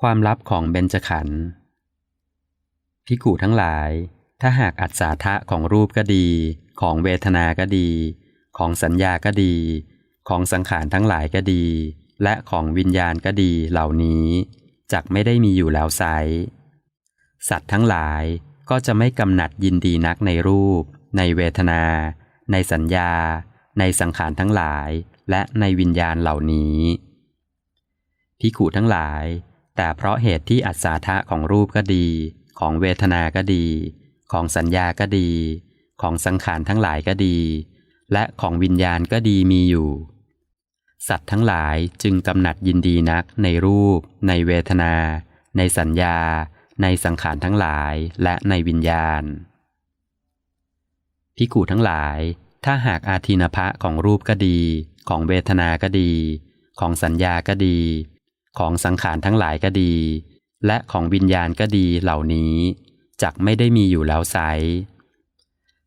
ความลับของเบญจขันธ์พิกูทั้งหลาย ถ้าหากอัศทะของรูปก็ดี ของเวทนาก็ดี ของสัญญาก็ดี ของสังขารทั้งหลายก็ดี และของวิญญาณก็ดีเหล่านี้จักไม่ได้มีอยู่แล้วไซสัตว์ทั้งหลายก็จะไม่กำหนัดยินดีนักในรูป ในเวทนา ในสัญญา ในสังขารทั้งหลาย และในวิญญาณเหล่านี้พิกูทั้งหลาย แต่เพราะเหตุที่อัศทะของรูปก็ดี ของเวทนาก็ดี ของสัญญาก็ดี ของสังขารทั้งหลายก็ดี และของวิญญาณก็ดีมีอยู่ สัตว์ทั้งหลายจึงกำหนัดยินดีนักในรูป ในเวทนา ในสัญญา ในสังขารทั้งหลายและในวิญญาณพิกูทั้งหลาย ถ้าหากอาทินภะของรูปก็ดี ของเวทนาก็ดี ของสัญญาก็ดี ของสังขารทั้งหลายก็ดี และของวิญญาณก็ดีเหล่านี้จักไม่ได้มีอยู่แล้วไซ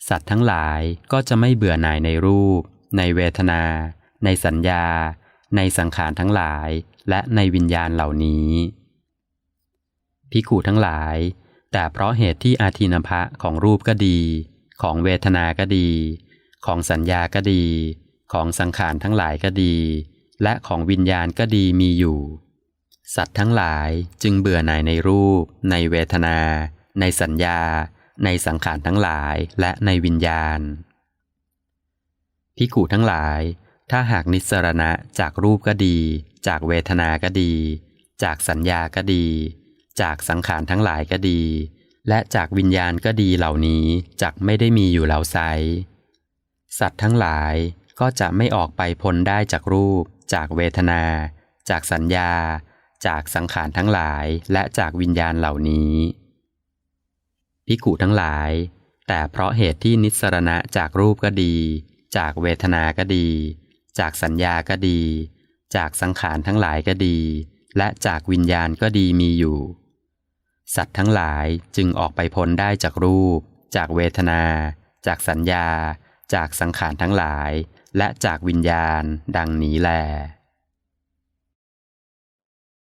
สัตว์ทั้งหลายก็จะไม่เบื่อหน่ายในรูป ในเวทนา ในสัญญา ในสังขารทั้งหลายและในวิญญาณเหล่านี้ พิกูทั้งหลาย แต่เพราะเหตุที่อาทินภะของรูปก็ดี ของเวทนาก็ดี ของสัญญาก็ดี ของสังขารทั้งหลายก็ดี และของวิญญาณก็ดีมีอยู่ สัตว์ทั้งหลายจึงเบื่อหน่ายในรูป ในเวทนา ในสัญญา ในสังขารทั้งหลายและในวิญญาณพิกูทั้งหลาย ถ้าหากนิสรณะจากรูปก็ดี จากเวทนาก็ดี จากสัญญาก็ดี จากสังขารทั้งหลายก็ดี และจากวิญญาณก็ดีเหล่านี้จักไม่ได้มีอยู่แล้วไซสัตว์ทั้งหลายก็จะไม่ออกไปพ้นได้จากรูป จากเวทนา จากสัญญา จากสังขารทั้งหลายและจากวิญญาณเหล่านี้พิกุทั้งหลาย แต่เพราะเหตุที่นิสรณะจากรูปก็ดี จากเวทนาก็ดี จากสัญญาก็ดี จากสังขารทั้งหลายก็ดี และจากวิญญาณก็ดีมีอยู่ สัตว์ทั้งหลายจึงออกไปพ้นได้จากรูป จากเวทนา จากสัญญา จากสังขารทั้งหลาย และจากวิญญาณ ดังนี้แล